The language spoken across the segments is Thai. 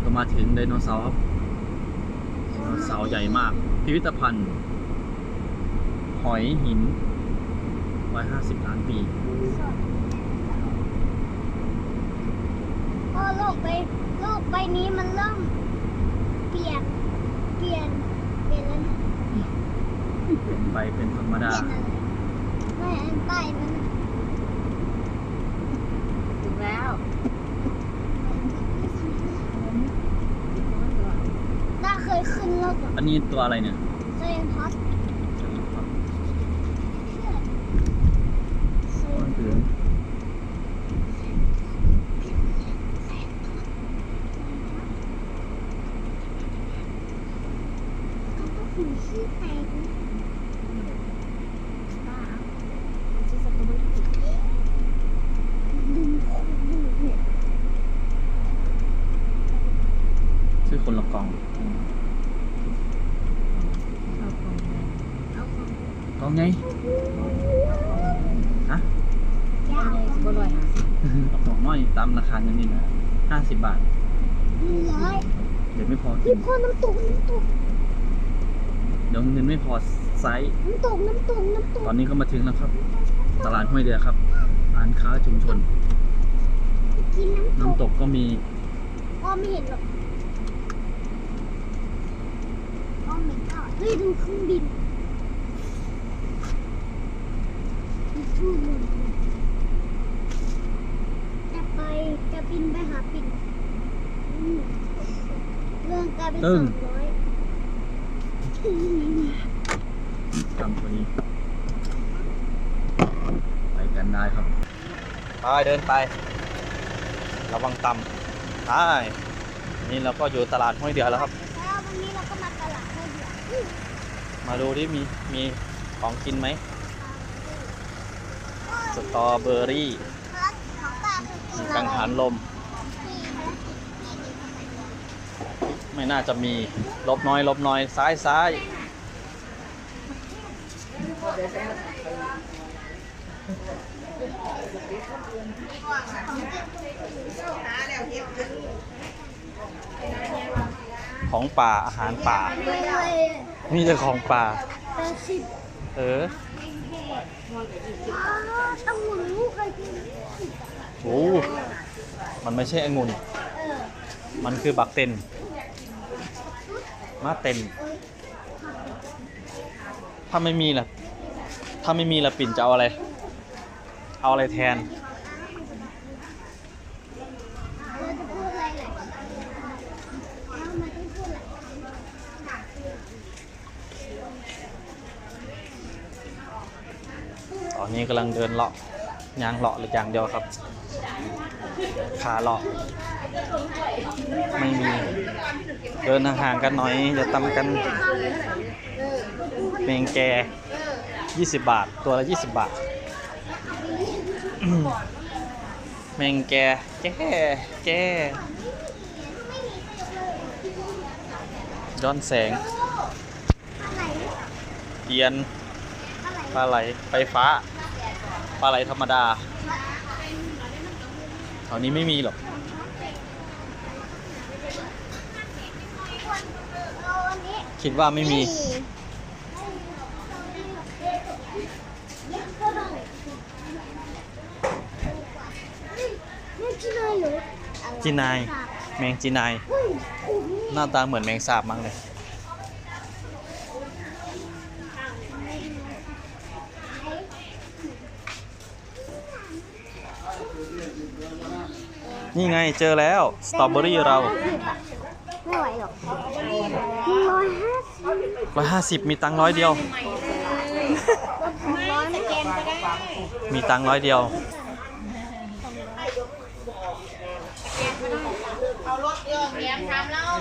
นี่ก็มาถึงไดโนเสาร์ครับไดโนเสาร์ใหญ่มาก พิพิธภัณฑ์ หอยหิน150ล้านปีพอโลกใบโลกใบนี้มันเริ่ม เปลี่ยน เปลี่ยน เปลี่ยนแล้วนะเป็นไปเป็นธรรมเปดาลี่ยนอะไรไม่อันใต้มันน่ะ ถึงแล้ว น่าเคยขึ้นโลกกับอันนี้ตัวอะไรเนี่ยเซนท็อปมันคือถึงชื่อแตงชื่อสตรอเบอรี่ดึงคนดูเนี่ยชื่อคนละกล่อง เอาของแม่ เอาของ กล่องไงฮะยาเอาวไงสิบร้อยห้าสิบเอากล่องน้อยตามราคาเงินนี่นะ50บาทหนึ่งร้อยเดี๋ยวไม่พอพี่พ่อน้ำตกน้ำตกเดี๋ยวเงินไม่พอไซส์น้ำตกน้ำตกน้ำตกตอนนี้ก็มาถึงแล้วครับ ตลาดห้วยเดือครับร้านค้าชุมชน กินน้ำตกน้ำตกก็มีพ่อไม่เห็นหรอกพ่อไม่กล้าเฮ้ยดูเครื่องบินมีทูบเลยจะไปจะบินไปหาปิ่นอืมเรื่องกลายเป็น ตึ้สองงร้อยจำตัวนี้ ไปกันได้ครับ ไปเดินไประวังต่ำไปนี่เราก็อยู่ตลาดห้วยเดือแล้วครับ แล้ววันนี้เราก็มาตลาดให้เดืออืมมาดูที่มีมีของกินไหมสตรอเบอรี่ครับของป้าคือกิมีนกังหันลม ไม่น่าจะมีลบน้อยลบน้อยซ้ายซ้ายของป่าอาหารป่าไม่เลยมีแต่ของป่าเออองหมุนลูกเลยกินโอ้มันไม่ใช่องุ่นมันคือบักเต็น มาเต็นถ้าไม่มีล่ะ ถ้าไม่มีละปิ่นจะเอาอะไร เอาอะไรแทน ตอนนี้กำลังเดินเลาะยางเลาะหรืออย่างเดียวครับ ขาเลาะ ไม่มี เดินห่างๆกันหน่อยอย่าตำกันเมงแก 20 บาท ตัวละ 20 บาทแมงแก แกแกย้อนแสง เทียน ปลาไหล ไฟฟ้า ปลาไหลธรรมดาแถวนี้ไม่มีหรอก เอาอันนี้ คิดว่าไม่มี จีนาย แมงจีนาย หน้าตาเหมือนแมงสาบมั้งเลย นี่ไงเจอแล้ว สตรอเบอรี่เรา ไม่ไหวหรอกร้อยห้าสิบ150มีตังค์ร้อยเดียวลดสองร้อยไม่เกินก็ได้มีตังค์ร้อยเดียว เอารถเรือแถมทำแล้ว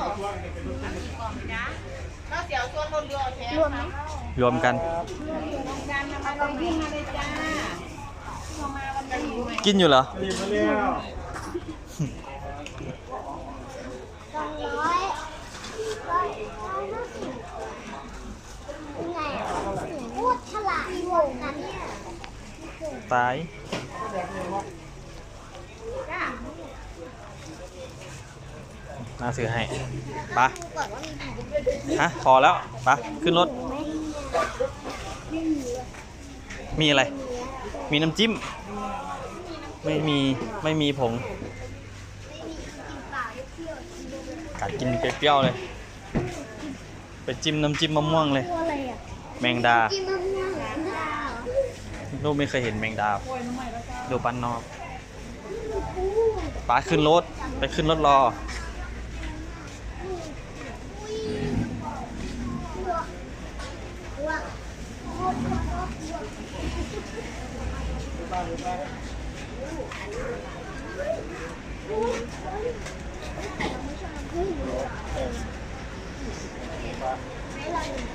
จ้ะแล้วเสียวส่วนรถเรือแถมรวมไหมรวมกันการนำมาลงยื่นมาเลยจ้าเข้ามาวันนี้ กินอยู่เหรอสองร้อยร้อยร้อยห้าสิบเป็นไงอะพูดฉลาดโง่กันเนี่ย ตายน่าซื้อให้ไปะฮะ พอแล้วไปะขึ้นรถ มีอะไร มีน้ำจิ้ม ไม่มี ไม่มีผงกัดกินเปรี้ยวเลย ไปจิ้มน้ำจิ้มมะม่วงเลยตัวอะไรอะแมงดา กินมะม่วงเหรอ ลูกไม่เคยเห็นแมงดาดูปันนอกป้าขึ้นรถ ไปขึ้นรถรอว้าว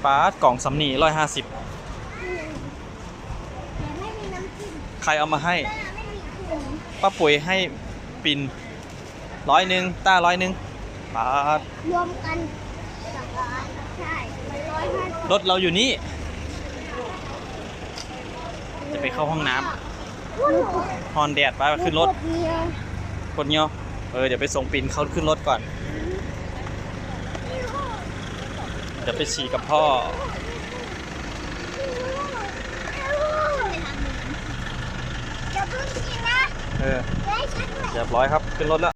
ป้ากล่องสำนีร้อยห้าสิบ แต่ไม่มีน้ำจิ้ม ใครเอามาให้แต่ไม่มีถุงป้าปุ๋ยให้ปินร้อยหนึ่งต้าร้อยหนึ่งป้ารวมกันสองร้อยใช่มันร้อยห้าสิบรถเราอยู่นี่ จะไปเข้าห้องน้พูดหนูำฮอนแดดป้าขึ้นรถกดเดียวกดเงี้ยวเออเดี๋ยวไปส่งปินเขาขึ้นรถก่อน เดี๋ยวไปฉี่กับพ่อ อย่า เพิ่งกินนะเออได้ฉันด้วยเรียบร้อยครับ ขึ้นรถแล้ว